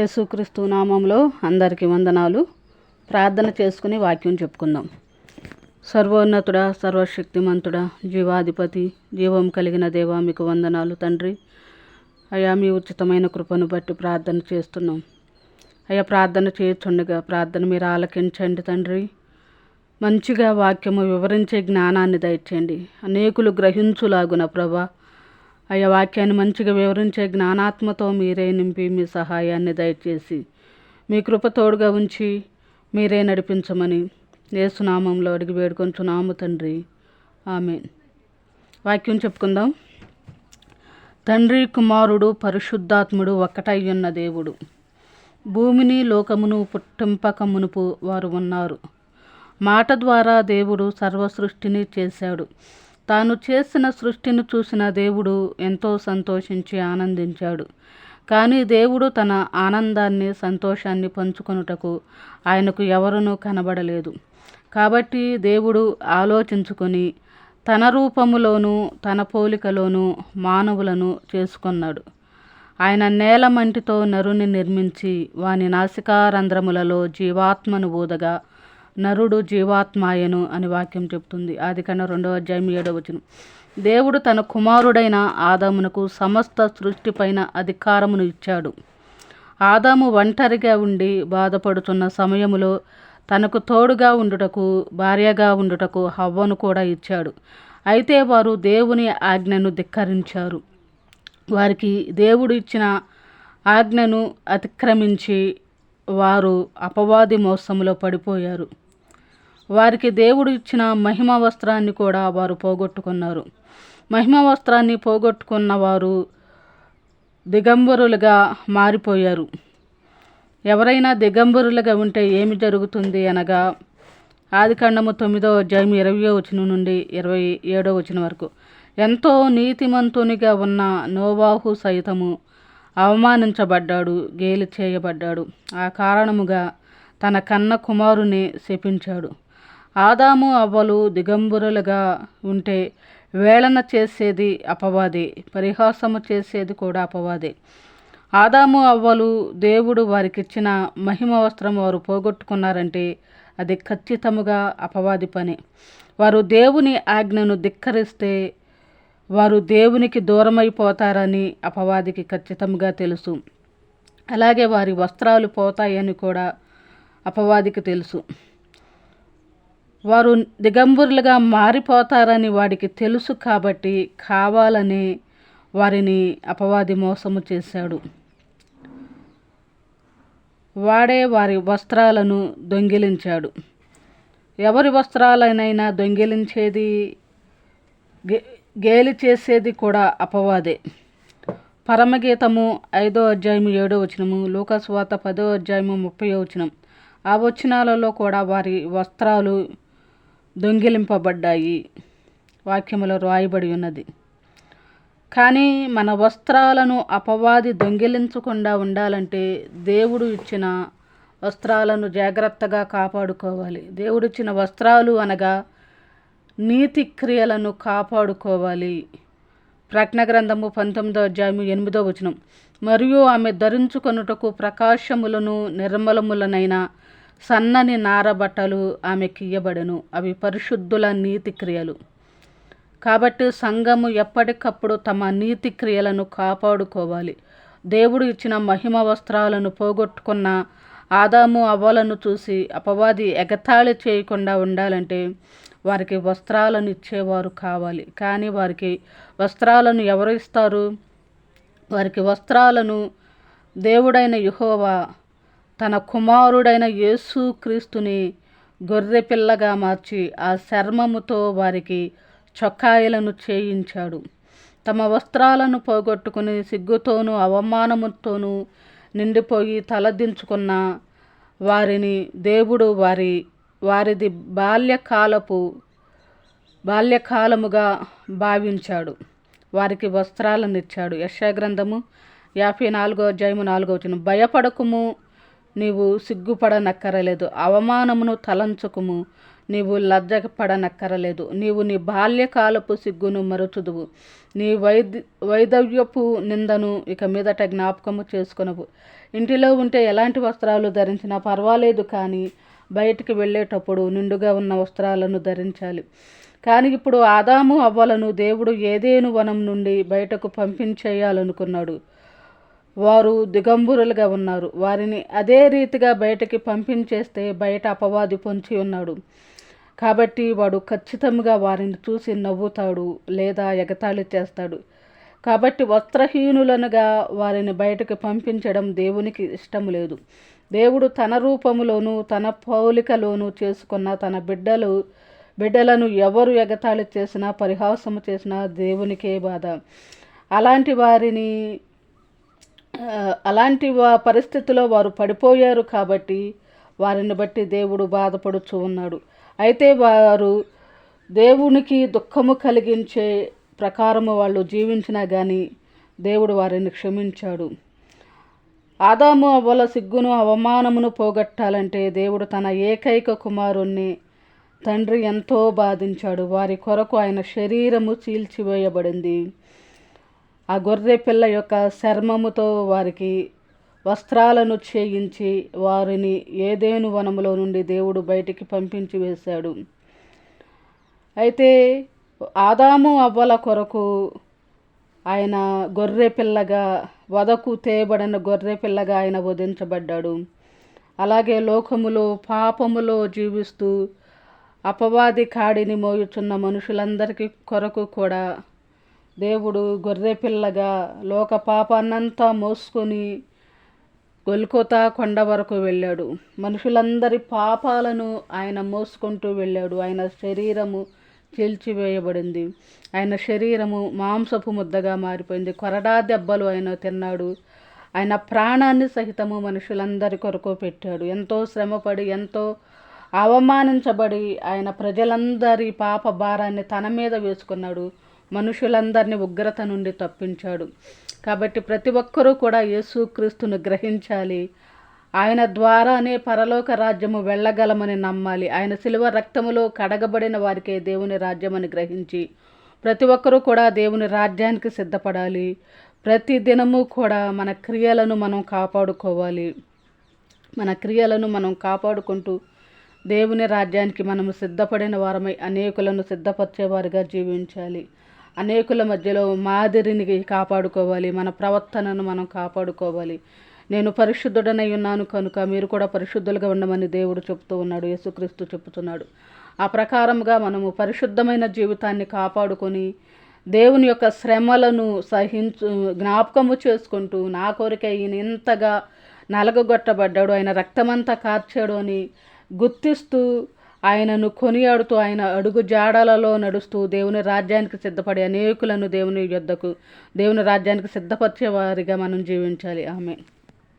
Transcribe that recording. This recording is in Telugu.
యేసుక్రీస్తు నామంలో అందరికీ వందనాలు. ప్రార్థన చేసుకుని వాక్యం చెప్పుకుందాం. సర్వోన్నతుడ సర్వశక్తిమంతుడ జీవాధిపతి జీవం కలిగిన దేవా మీకు వందనాలు తండ్రి. అయా మీ ఉచితమైన కృపను బట్టి ప్రార్థన చేస్తున్నాం. అయ్యా ప్రార్థన చేయొచ్చుండగా ప్రార్థన మీరు ఆలకించండి తండ్రి. మంచిగా వాక్యము వివరించే జ్ఞానాన్ని దయచేయండి. అనేకులు గ్రహించులాగున ప్రభా అయ్యా వాక్యాన్ని మంచిగా వివరించే జ్ఞానాత్మతో మీరే నింపి మీ సహాయాన్ని దయచేసి మీ కృప తోడుగా ఉంచి మీరే నడిపించమని ఏసునామంలో అడిగి వేడుకొంచున్నాము తండ్రి. ఆమె వాక్యం చెప్పుకుందాం. తండ్రి కుమారుడు పరిశుద్ధాత్ముడు ఒక్కటయ్యున్న దేవుడు. భూమిని లోకమును పుట్టింపక మునుపు వారు ఉన్నారు. మాట ద్వారా దేవుడు సర్వ సృష్టిని చేశాడు. తాను చేసిన సృష్టిని చూసిన దేవుడు ఎంతో సంతోషించి ఆనందించాడు. కానీ దేవుడు తన ఆనందాన్ని సంతోషాన్ని పంచుకొనుటకు ఆయనకు ఎవరునూ కనబడలేదు. కాబట్టి దేవుడు ఆలోచించుకొని తన రూపములోనూ తన పోలికలోనూ మానవులను చేసుకున్నాడు. ఆయన నేల మంటితో నరుని నిర్మించి వాని నాసికారంధ్రములలో జీవాత్మను ఊదగా నరుడు జీవాత్మాయను అని వాక్యం చెప్తుంది. ఆది కన్నా రెండవ అధ్యాయం ఏడవ వచనం. దేవుడు తన కుమారుడైన ఆదామునకు సమస్త సృష్టిపైన అధికారమును ఇచ్చాడు. ఆదాము ఒంటరిగా ఉండి బాధపడుతున్న సమయములో తనకు తోడుగా ఉండుటకు భార్యగా ఉండుటకు హవ్వను కూడా ఇచ్చాడు. అయితే వారు దేవుని ఆజ్ఞను ధిక్కరించారు. వారికి దేవుడు ఇచ్చిన ఆజ్ఞను అతిక్రమించి వారు అపవాది మోసములో పడిపోయారు. వారికి దేవుడు ఇచ్చిన మహిమ వస్త్రాన్ని కూడా వారు పోగొట్టుకున్నారు. మహిమ వస్త్రాన్ని పోగొట్టుకున్న వారు దిగంబరులుగా మారిపోయారు. ఎవరైనా దిగంబరులుగా ఉంటే ఏమి జరుగుతుంది అనగా ఆదికాండము తొమ్మిదో అధ్యాయం ఇరవయో వచనం నుండి ఇరవై ఏడో వచనం వరకు ఎంతో నీతిమంతునిగా ఉన్న నోవాహు సైతము అవమానించబడ్డాడు గేలి చేయబడ్డాడు. ఆ కారణముగా తన కన్న కుమారుని శపించాడు. ఆదాము అవ్వలు దిగంబరులుగా ఉంటే వేళన చేసేది అపవాదే పరిహాసము చేసేది కూడా అపవాదే. ఆదాము అవ్వలు దేవుడు వారికిచ్చిన మహిమ వస్త్రం వారు పోగొట్టుకున్నారంటే అది ఖచ్చితముగా అపవాది పని. వారు దేవుని ఆజ్ఞను ధిక్కరిస్తే వారు దేవునికి దూరమైపోతారని అపవాదికి ఖచ్చితంగా తెలుసు. అలాగే వారి వస్త్రాలు పోతాయని కూడా అపవాదికి తెలుసు. వారు దిగంబరులుగా మారిపోతారని వాడికి తెలుసు కాబట్టి కావాలని వారిని అపవాది మోసము చేశాడు. వాడే వారి వస్త్రాలను దొంగిలించాడు. ఎవరి వస్త్రాలనైనా దొంగిలించేది గేలి చేసేది కూడా అపవాదే. పరమగీతము ఐదో అధ్యాయం ఏడో వచనము లోకస్వాత పదో అధ్యాయము ముప్పై వచనం. ఆ వచనాలలో కూడా వారి వస్త్రాలు దొంగిలింపబడ్డాయి. వాక్యములో రాయబడి ఉన్నది. కానీ మన వస్త్రాలను అపవాది దొంగిలించకుండా ఉండాలంటే దేవుడు ఇచ్చిన వస్త్రాలను జాగ్రత్తగా కాపాడుకోవాలి. దేవుడిచ్చిన వస్త్రాలు అనగా నీతి క్రియలను కాపాడుకోవాలి. ప్రజ్ఞ గ్రంథము పంతొమ్మిదో అధ్యాయము ఎనిమిదో వచనం. మరియు ఆమె ధరించుకొనుటకు ప్రకాశములను నిర్మలములనైన సన్నని నారబట్టలు ఆమెకి ఇయ్యబడెను. అవి పరిశుద్ధుల నీతి క్రియలు. కాబట్టి సంఘము ఎప్పటికప్పుడు తమ నీతి క్రియలను కాపాడుకోవాలి. దేవుడు ఇచ్చిన మహిమ వస్త్రాలను పోగొట్టుకున్న ఆదాము అవ్వలను చూసి అపవాది ఎగతాళి చేయకుండా ఉండాలంటే వారికి వస్త్రాలను ఇచ్చేవారు కావాలి. కానీ వారికి వస్త్రాలను ఎవరు ఇస్తారు? వారికి వస్త్రాలను దేవుడైన యుహోవా తన కుమారుడైన యేసు క్రీస్తుని గొర్రె పిల్లగా మార్చి ఆ చర్మముతో వారికి చొక్కాయలను చేయించాడు. తమ వస్త్రాలను పోగొట్టుకుని సిగ్గుతోనూ అవమానముతోనూ నిండిపోయి తలదించుకున్న వారిని దేవుడు వారి వారిది బాల్యకాలపు బాల్యకాలముగా భావించాడు. వారికి వస్త్రాలను ఇచ్చాడు యశాగ్రంథము యాభై నాలుగో అధ్యాయము నాలుగో వచ్చిన భయపడకుము నీవు సిగ్గుపడనక్కరలేదు. అవమానమును తలంచుకుము నీవు లజ్జపడనక్కరలేదు. నీవు నీ బాల్యకాలపు సిగ్గును మరుచుదువు. నీ వైద్య వైదవ్యపు నిందను ఇక మీదట జ్ఞాపకము చేసుకునవు ఇంటిలో ఉంటే ఎలాంటి వస్త్రాలు ధరించినా పర్వాలేదు కానీ బయటికి వెళ్ళేటప్పుడు నిండుగా ఉన్న వస్త్రాలను ధరించాలి. కానీ ఇప్పుడు ఆదాము అవ్వలను దేవుడు ఏదేను వనం నుండి బయటకు పంపించేయాలనుకున్నాడు. వారు దిగంబురులుగా ఉన్నారు. వారిని అదే రీతిగా బయటకి పంపించేస్తే బయట అపవాది పొంచి ఉన్నాడు. కాబట్టి వాడు ఖచ్చితంగా వారిని చూసి నవ్వుతాడు లేదా ఎగతాళి చేస్తాడు. కాబట్టి వస్త్రహీనులనుగా వారిని బయటకు పంపించడం దేవునికి ఇష్టం లేదు. దేవుడు తన రూపములోను తన పౌలికలోను చేసుకున్న తన బిడ్డలు బిడ్డలను ఎవరు ఎగతాళి చేసినా పరిహాసము చేసినా దేవునికే బాధ. అలాంటి వారిని అలాంటి పరిస్థితిలో వారు పడిపోయారు కాబట్టి వారిని బట్టి దేవుడు బాధపడుచు ఉన్నాడు. అయితే వారు దేవునికి దుఃఖము కలిగించే ప్రకారము వాళ్ళు జీవించినా కానీ దేవుడు వారిని క్షమించాడు. ఆదాము అవ్వల సిగ్గును అవమానమును పోగొట్టాలంటే దేవుడు తన ఏకైక కుమారుణ్ణి తండ్రి ఎంతో బాధించాడు. వారి కొరకు ఆయన శరీరము చీల్చివేయబడింది. ఆ గొర్రె పిల్ల యొక్క చర్మముతో వారికి వస్త్రాలను చేయించి వారిని ఏదేను వనములో నుండి దేవుడు బయటికి పంపించి వేశాడు. అయితే ఆదాము అవ్వల కొరకు ఆయన గొర్రె పిల్లగా వదకు తేయబడిన గొర్రె పిల్లగా ఆయన వధించబడ్డాడు. అలాగే లోకములో పాపములో జీవిస్తూ అపవాది కాడిని మోయుచున్న మనుషులందరికీ కొరకు కూడా దేవుడు గొర్రె పిల్లగా లోక పాపాన్నంతా మోసుకొని గొల్కొతా కొండ వరకు వెళ్ళాడు. మనుషులందరి పాపాలను ఆయన మోసుకుంటూ వెళ్ళాడు. ఆయన శరీరము చీల్చివేయబడింది. ఆయన శరీరము మాంసపు ముద్దగా మారిపోయింది. కొరడా దెబ్బలు ఆయన తిన్నాడు. ఆయన ప్రాణాన్ని సహితము మనుషులందరి కొరకు పెట్టాడు. ఎంతో శ్రమపడి ఎంతో అవమానించబడి ఆయన ప్రజలందరి పాప భారాన్ని తన మీద వేసుకున్నాడు. మనుషులందరినీ ఉగ్రత నుండి తప్పించాడు. కాబట్టి ప్రతి ఒక్కరూ కూడా యేసుక్రీస్తును గ్రహించాలి. ఆయన ద్వారానే పరలోక రాజ్యము వెళ్ళగలమని నమ్మాలి. ఆయన శిలువ రక్తములో కడగబడిన వారికే దేవుని రాజ్యమని గ్రహించి ప్రతి ఒక్కరూ కూడా దేవుని రాజ్యానికి సిద్ధపడాలి. ప్రతి దినము కూడా మన క్రియలను మనం కాపాడుకోవాలి. మన క్రియలను మనం కాపాడుకుంటూ దేవుని రాజ్యానికి మనము సిద్ధపడిన వారమై అనేకులను సిద్ధపరిచేవారిగా జీవించాలి. అనేకుల మధ్యలో మాదిరిని కాపాడుకోవాలి. మన ప్రవర్తనను మనం కాపాడుకోవాలి. నేను పరిశుద్ధుడనై ఉన్నాను కనుక మీరు కూడా పరిశుద్ధులుగా ఉండమని దేవుడు చెప్తూ ఉన్నాడు. యేసుక్రీస్తు చెప్తున్నాడు ఆ ప్రకారంగా మనము పరిశుద్ధమైన జీవితాన్ని కాపాడుకొని దేవుని యొక్క శ్రమలను సహించు జ్ఞాపకము చేసుకుంటూ నా కోరిక ఈయన ఇంతగా నలగగొట్టబడ్డాడు. ఆయన రక్తమంతా కార్చాడు అని గుర్తిస్తూ ఆయనను కొనియాడుతూ ఆయన అడుగు జాడలలో నడుస్తూ దేవుని రాజ్యానికి సిద్ధపడే అనేకులను దేవుని యొద్దకు దేవుని రాజ్యానికి సిద్ధపరిచే వారిగా మనం జీవించాలి. ఆమె